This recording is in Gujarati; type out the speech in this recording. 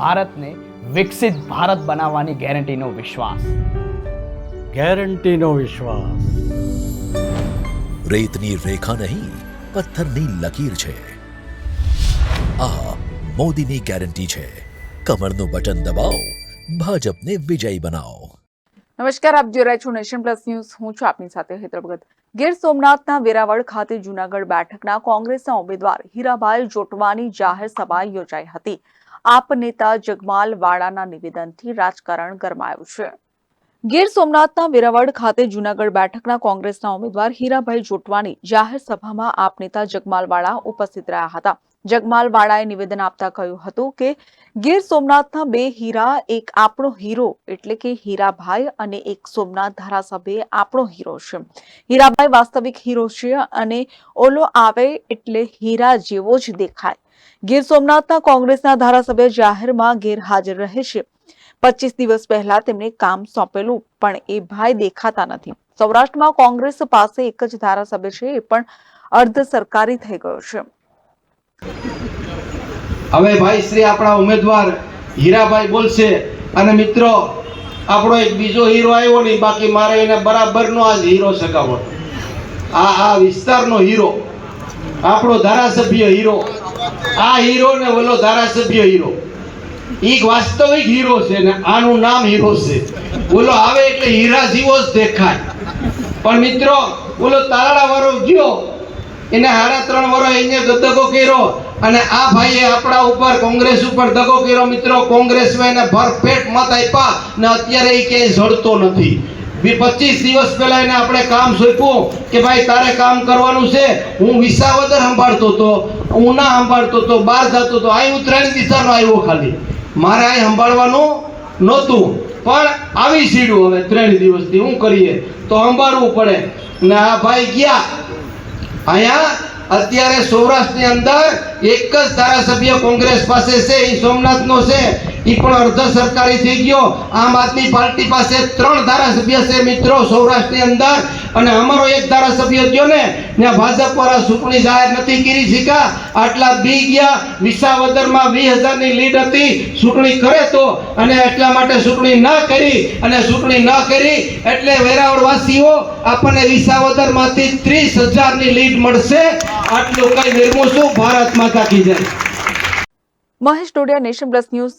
ભારતને વિકસિત ભારત બનાવવાની ગેરંટીનો વિશ્વાસ. ગેરંટીનો વિશ્વાસ. રેતની રેખા નહીં પથ્થરની લકીર છે. આ મોદીની ગેરંટી છે. કમરનું બટન દબાવો ભાજપને વિજયી બનાવો. નમસ્કાર આપ જોઈ રહ્યા છો નેશન પ્લસ ન્યૂઝ. હું છું આપની સાથે હૈદરાબાદ ભગત ગીર સોમનાથના વેરાવળ ખાતે જૂનાગઢ બેઠકના કોંગ્રેસના ઉમેદવાર હીરાભાઈ જોટવાની જાહેર સભા યોજાઈ હતી. આપ નેતા જગમાલ વાળાના નિવેદનથી રાજકારણ ગરમાયું છે. ગીર સોમનાથના વેરાવળ ખાતે જૂનાગઢ બેઠકના કોંગ્રેસના ઉમેદવાર હીરાભાઈ જોટવાની જાહેર સભામાં આપ નેતા જગમાલ ઉપસ્થિત રહ્યા હતા. જગમાલ નિવેદન આપતા કહ્યું હતું કે, ગીર સોમનાથના બે હીરા એક આપણો હીરો એટલે કે હીરાભાઈ અને એક સોમનાથ ધારાસભ્ય આપણો હીરો છે. હીરાભાઈ વાસ્તવિક હીરો છે અને ઓલો આવે એટલે હીરા જેવો જ દેખાય. ગીર સોમનાથના કોંગ્રેસના ધારાસભ્ય જાહેરમાં ગેરહાજર રહે પચીસ દિવસ પહેલા તેમને કામ સોંપેલું, પણ એ ભાઈ દેખાતા નથી. સૌરાષ્ટ્રમાં કોંગ્રેસ પાસે એક જ ધારાસભ્ય છે, એ પણ અર્ધ સરકારી થઈ ગયો છે. હવે ભાઈ શ્રી આપણા ઉમેદવાર હીરાભાઈ બોલશે, અને મિત્રો, આપણો એક બીજો હીરો આવ્યો નહીં બાકી મારે એને બરાબરનો આજ હીરો સગાવો આ આ વિસ્તારનો હીરો, આપણો ધારાસભ્ય હીરો આ હીરો ને ઓલો ધારાસભ્ય હીરો. એક વાસ્તવિક હીરો છે ને આનું નામ હીરો છે. ઓલો આવે એટલે હીરા જીવો જ દેખાય. પણ મિત્રો, ઓલો તારાડા વાળો ગયો. એને સાડા ત્રણ વર્ષ એને દગો કર્યો અને આ ભાઈએ આપણા ઉપર, કોંગ્રેસ ઉપર દગો કર્યો. મિત્રો, કોંગ્રેસમાં એને ભરપેટ મત આપ્યા ને અત્યારે એ ક્યાંય જડતો નથી. પચીસ દિવસ પહેલા એને આપણે કામ સોંપ્યું કે ભાઈ, તારે કામ કરવાનું છે, હું વિસાવદર સંભાળતો હતો ના સંભાળતો હતો, બહાર જતો હતો અહીં હું ત્રણ દિશાનો આવ્યો ખાલી. મારે અહીં સંભાળવાનું નહોતું, પણ આવી સીડ્યું હવે ત્રણ દિવસથી શું કરીએ, તો સંભાળવું પડે. ને આ ભાઈ ગયા. અહીંયા અત્યારે સૌરાષ્ટ્રની અંદર એક જ ધારાસભ્ય કોંગ્રેસ પાસે છે એ સોમનાથનો છે. એ પણ અર્ધ સરકારી થઈ ગયો. આમ આદમી પાર્ટી પાસે ત્રણ ધારાસભ્ય છે મિત્રો સૌરાષ્ટ્રની અંદર. અને અમારો એક ધારાસભ્ય ગયો ને, ત્યાં ભાજપ વાળા ચૂંટણી જાહેર નથી કરી શીખા આટલા બી ગયા, વિસાવદરમાં વીસ હજારની લીડ હતી. ચૂંટણી કરે તો, અને એટલા માટે ચૂંટણી ન કરી, અને ચૂંટણી ન કરી, એટલે વેરાવળ વાસીઓ આપણને વિસાવદરમાંથી ત્રીસ હજારની લીડ મળશે. આટલું કઈ નિર્મું છું ભારત માતા કી જય. Mahesh Todiya nation plus news